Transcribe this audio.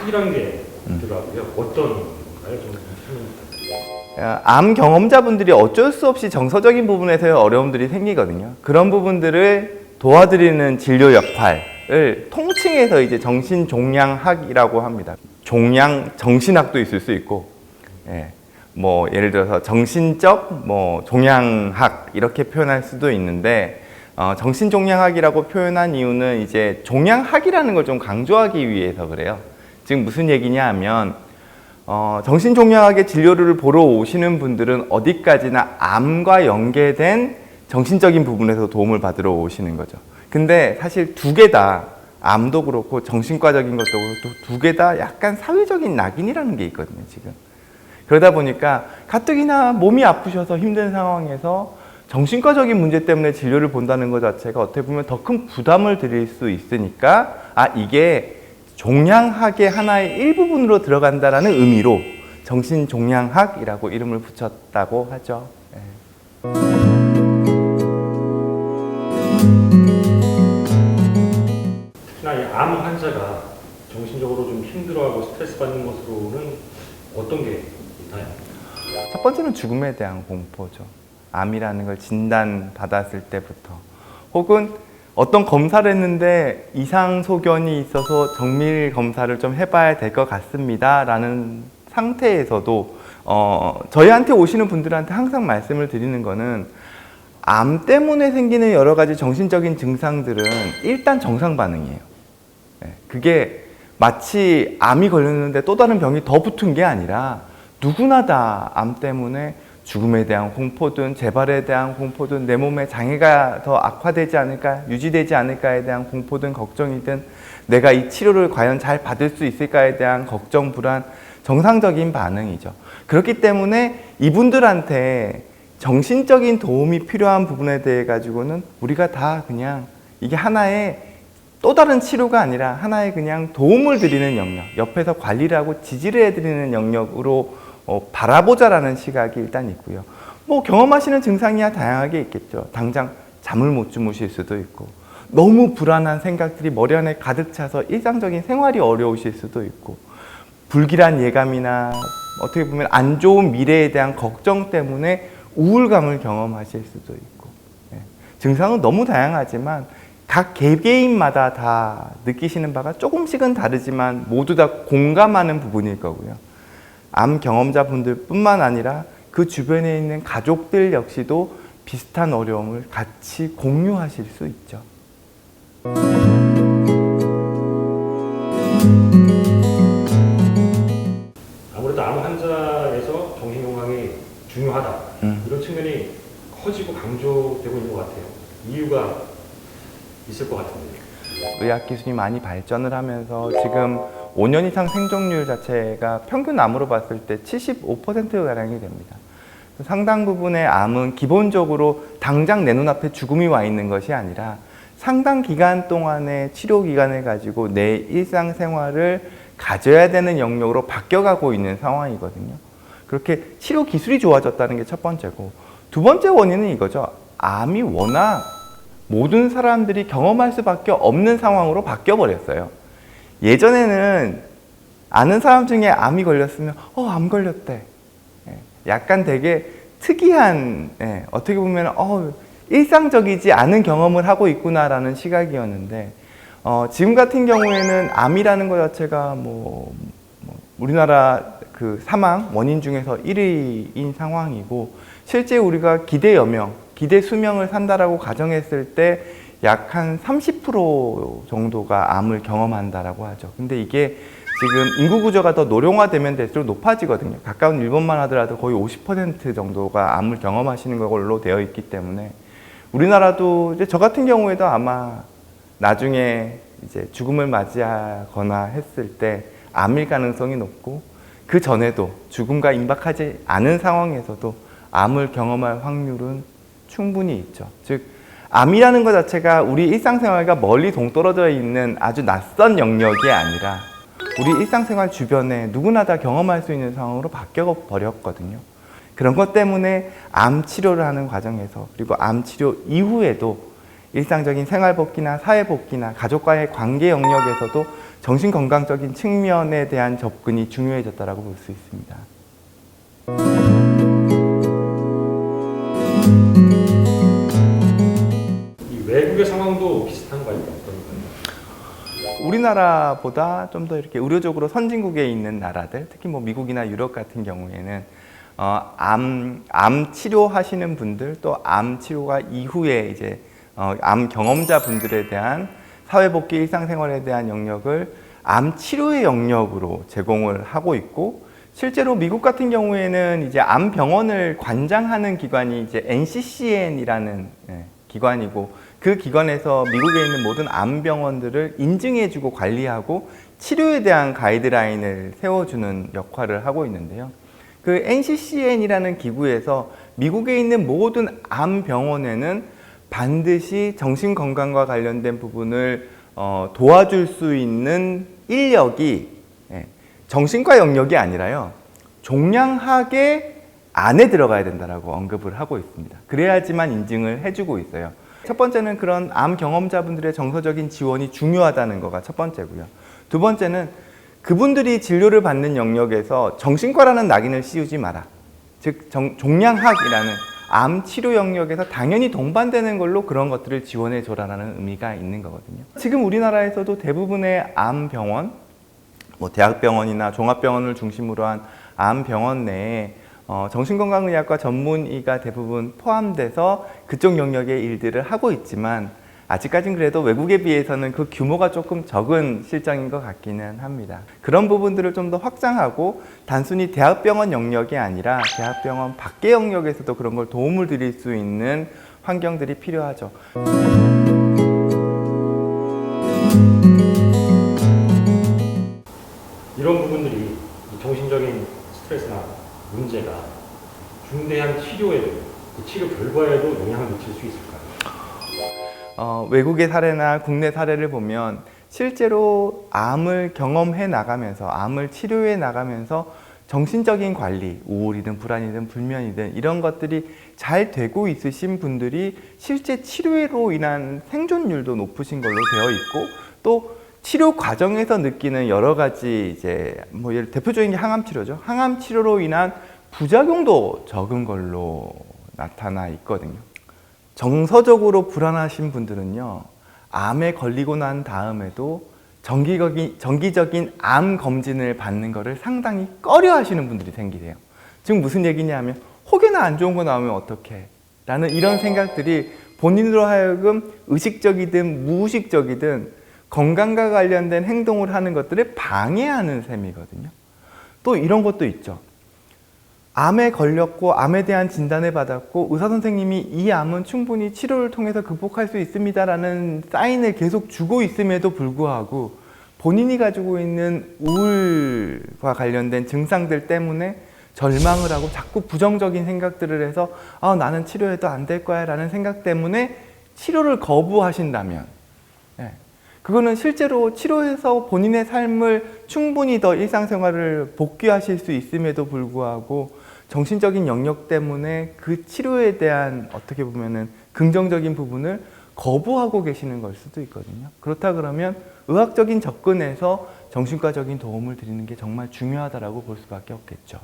항이라는 게 있더라고요. 어떤. 암 경험자분들이 어쩔 수 없이 정서적인 부분에서의 어려움들이 생기거든요. 그런 부분들을 도와드리는 진료 역할을 통칭해서 이제 정신종양학이라고 합니다. 종양 정신학도 있을 수 있고, 예, 뭐 예를 들어서 정신적 뭐 종양학 이렇게 표현할 수도 있는데 어, 정신종양학이라고 표현한 이유는 이제 종양학이라는 걸 좀 강조하기 위해서 그래요. 지금 무슨 얘기냐 하면 어, 정신종양학의 진료를 보러 오시는 분들은 어디까지나 암과 연계된 정신적인 부분에서 도움을 받으러 오시는 거죠. 근데 사실 두 개 다 암도 그렇고 정신과적인 것도 그렇고 두 개 다 약간 사회적인 낙인이라는 게 있거든요, 지금. 그러다 보니까 가뜩이나 몸이 아프셔서 힘든 상황에서 정신과적인 문제 때문에 진료를 본다는 것 자체가 어떻게 보면 더 큰 부담을 드릴 수 있으니까 아 이게 종양학의 하나의 일부분으로 들어간다라는 의미로 정신종양학이라고 이름을 붙였다고 하죠. 예. 특히나 이 암 환자가 정신적으로 좀 힘들어하고 스트레스 받는 것으로는 어떤 게 있나요? 첫 번째는 죽음에 대한 공포죠. 암이라는 걸 진단 받았을 때부터 혹은 어떤 검사를 했는데 이상 소견이 있어서 정밀 검사를 좀 해봐야 될 것 같습니다 라는 상태에서도 어, 저희한테 오시는 분들한테 항상 말씀을 드리는 거는 암 때문에 생기는 여러 가지 정신적인 증상들은 일단 정상 반응이에요. 네, 그게 마치 암이 걸렸는데 또 다른 병이 더 붙은 게 아니라 누구나 다 암 때문에 죽음에 대한 공포든 재발에 대한 공포든 내 몸에 장애가 더 악화되지 않을까 유지되지 않을까에 대한 공포든 걱정이든 내가 이 치료를 과연 잘 받을 수 있을까에 대한 걱정 불안 정상적인 반응이죠. 그렇기 때문에 이분들한테 정신적인 도움이 필요한 부분에 대해 가지고는 우리가 다 그냥 이게 하나의 또 다른 치료가 아니라 하나의 그냥 도움을 드리는 영역, 옆에서 관리를 하고 지지를 해드리는 영역으로 어, 바라보자라는 시각이 일단 있고요. 뭐 경험하시는 증상이야 다양하게 있겠죠. 당장 잠을 못 주무실 수도 있고, 너무 불안한 생각들이 머리 안에 가득 차서 일상적인 생활이 어려우실 수도 있고, 불길한 예감이나 어떻게 보면 안 좋은 미래에 대한 걱정 때문에 우울감을 경험하실 수도 있고, 예. 증상은 너무 다양하지만 각 개개인마다 다 느끼시는 바가 조금씩은 다르지만 모두 다 공감하는 부분일 거고요. 암 경험자분들뿐만 아니라 그 주변에 있는 가족들 역시도 비슷한 어려움을 같이 공유하실 수 있죠. 아무래도 암 환자에서 정신 건강이 중요하다 음. 이런 측면이 커지고 강조되고 있는 것 같아요. 이유가 있을 것 같은데. 의학 기술이 많이 발전을 하면서 지금 5년 이상 생존율 자체가 평균 암으로 봤을 때 75%가량이 됩니다. 상당 부분의 암은 기본적으로 당장 내 눈앞에 죽음이 와 있는 것이 아니라 상당 기간 동안의 치료 기간을 가지고 내 일상생활을 가져야 되는 영역으로 바뀌어가고 있는 상황이거든요. 그렇게 치료 기술이 좋아졌다는 게 첫 번째고 두 번째 원인은 이거죠. 암이 워낙 모든 사람들이 경험할 수밖에 없는 상황으로 바뀌어 버렸어요. 예전에는 아는 사람 중에 암이 걸렸으면 어, 암 걸렸대. 예, 약간 되게 특이한 예, 어떻게 보면 어, 일상적이지 않은 경험을 하고 있구나라는 시각이었는데 어, 지금 같은 경우에는 암이라는 것 자체가 뭐, 뭐 우리나라 그 사망 원인 중에서 1위인 상황이고 실제 우리가 기대 여명, 기대 수명을 산다라고 가정했을 때 약 한 30% 정도가 암을 경험한다라고 하죠. 근데 이게 지금 인구 구조가 더 노령화되면 될수록 높아지거든요. 가까운 일본만 하더라도 거의 50% 정도가 암을 경험하시는 걸로 되어 있기 때문에 우리나라도 이제 저 같은 경우에도 아마 나중에 이제 죽음을 맞이하거나 했을 때 암일 가능성이 높고 그 전에도 죽음과 임박하지 않은 상황에서도 암을 경험할 확률은 충분히 있죠. 즉 암이라는 것 자체가 우리 일상생활과 멀리 동떨어져 있는 아주 낯선 영역이 아니라 우리 일상생활 주변에 누구나 다 경험할 수 있는 상황으로 바뀌어 버렸거든요. 그런 것 때문에 암 치료를 하는 과정에서 그리고 암 치료 이후에도 일상적인 생활 복귀나 사회 복귀나 가족과의 관계 영역에서도 정신 건강적인 측면에 대한 접근이 중요해졌다고 볼 수 있습니다. 우리나라보다 좀 더 이렇게 의료적으로 선진국에 있는 나라들, 특히 뭐 미국이나 유럽 같은 경우에는 어, 암, 암 치료하시는 분들 또 암 치료가 이후에 이제 어, 암 경험자 분들에 대한 사회복귀 일상생활에 대한 영역을 암 치료의 영역으로 제공을 하고 있고 실제로 미국 같은 경우에는 이제 암 병원을 관장하는 기관이 이제 NCCN이라는 예, 기관이고 그 기관에서 미국에 있는 모든 암 병원들을 인증해주고 관리하고 치료에 대한 가이드라인을 세워주는 역할을 하고 있는데요. 그 NCCN이라는 기구에서 미국에 있는 모든 암 병원에는 반드시 정신 건강과 관련된 부분을 어, 도와줄 수 있는 인력이 예, 정신과 영역이 아니라요 종양학의 안에 들어가야 된다라고 언급을 하고 있습니다. 그래야지만 인증을 해주고 있어요. 첫 번째는 그런 암 경험자분들의 정서적인 지원이 중요하다는 거가 첫 번째고요. 두 번째는 그분들이 진료를 받는 영역에서 정신과라는 낙인을 씌우지 마라. 즉 정- 종양학이라는 암 치료 영역에서 당연히 동반되는 걸로 그런 것들을 지원해 줘라라는 의미가 있는 거거든요. 지금 우리나라에서도 대부분의 암 병원, 뭐 대학병원이나 종합병원을 중심으로 한 암 병원 내에 어, 정신건강의학과 전문의가 대부분 포함돼서 그쪽 영역의 일들을 하고 있지만 아직까진 그래도 외국에 비해서는 그 규모가 조금 적은 실정인 것 같기는 합니다. 그런 부분들을 좀 더 확장하고 단순히 대학병원 영역이 아니라 대학병원 밖의 영역에서도 그런 걸 도움을 드릴 수 있는 환경들이 필요하죠. 이런 부분들이 이 정신적인 스트레스나 문제가 중대한 치료에도 그 치료 결과에도 영향을 미칠 수 있을까요? 어, 외국의 사례나 국내 사례를 보면 실제로 암을 경험해 나가면서 암을 치료해 나가면서 정신적인 관리, 우울이든 불안이든 불면이든 이런 것들이 잘 되고 있으신 분들이 실제 치료로 인한 생존율도 높으신 걸로 되어 있고 또 치료 과정에서 느끼는 여러 가지 이제 뭐 예를 대표적인 게 항암 치료죠. 항암 치료로 인한 부작용도 적은 걸로 나타나 있거든요. 정서적으로 불안하신 분들은요, 암에 걸리고 난 다음에도 정기적인, 정기적인 암 검진을 받는 것을 상당히 꺼려 하시는 분들이 생기세요. 지금 무슨 얘기냐면, 혹여나 안 좋은 거 나오면 어떡해? 라는 이런 생각들이 본인으로 하여금 의식적이든 무의식적이든 건강과 관련된 행동을 하는 것들을 방해하는 셈이거든요. 또 이런 것도 있죠. 암에 걸렸고 암에 대한 진단을 받았고 의사 선생님이 이 암은 충분히 치료를 통해서 극복할 수 있습니다라는 사인을 계속 주고 있음에도 불구하고 본인이 가지고 있는 우울과 관련된 증상들 때문에 절망을 하고 자꾸 부정적인 생각들을 해서 아 나는 치료해도 안 될 거야라는 생각 때문에 치료를 거부하신다면 예, 그거는 실제로 치료해서 본인의 삶을 충분히 더 일상생활을 복귀하실 수 있음에도 불구하고 정신적인 영역 때문에 그 치료에 대한 어떻게 보면은 긍정적인 부분을 거부하고 계시는 걸 수도 있거든요. 그렇다 그러면 의학적인 접근에서 정신과적인 도움을 드리는 게 정말 중요하다라고 볼 수밖에 없겠죠.